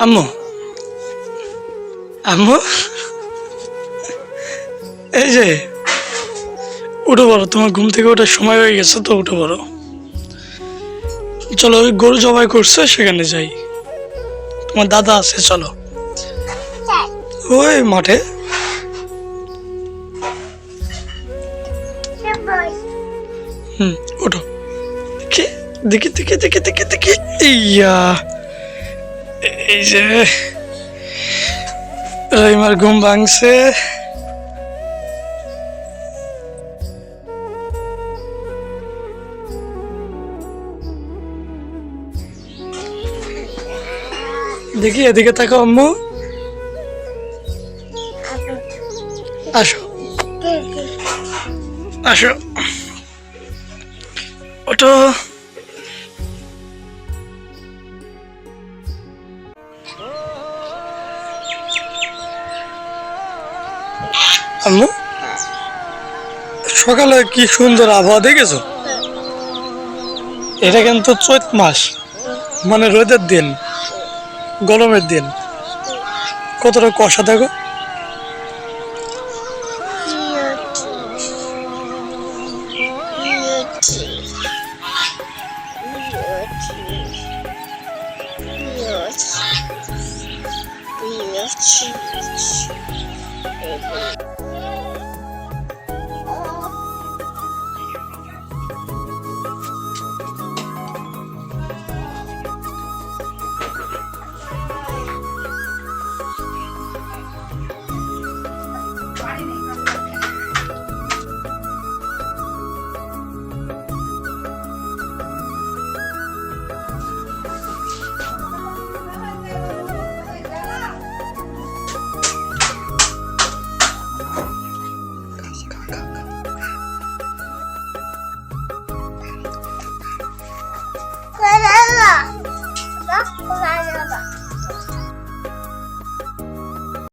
আম্মু। আম্মু। এই যে, উঠে পড়ো, তোমার ঘুম থেকে ওঠার সময় হয়ে গেছে তো উঠে পড়ো। চলো, ওই গরু জবাই করছে, সেখানে যাই। তোমার দাদা আছে, চলো। ওই মাঠে। হুম, ওঠো। দেখি দেখি দেখি দেখি দেখি, ইয়া। এই যে রহিমার ঘুম ভাঙছে। দেখি এদিকে তাকাও আম্মু। আসো। আসো। ওটো আম্মু? সকালে কি সুন্দর আবহাওয়া দেখেছ? এটা কিন্তু চৈত মাস মানে রোদের দিন গরমের দিন। কতটা কষা দেখো? Beauty. Beauty. Oh,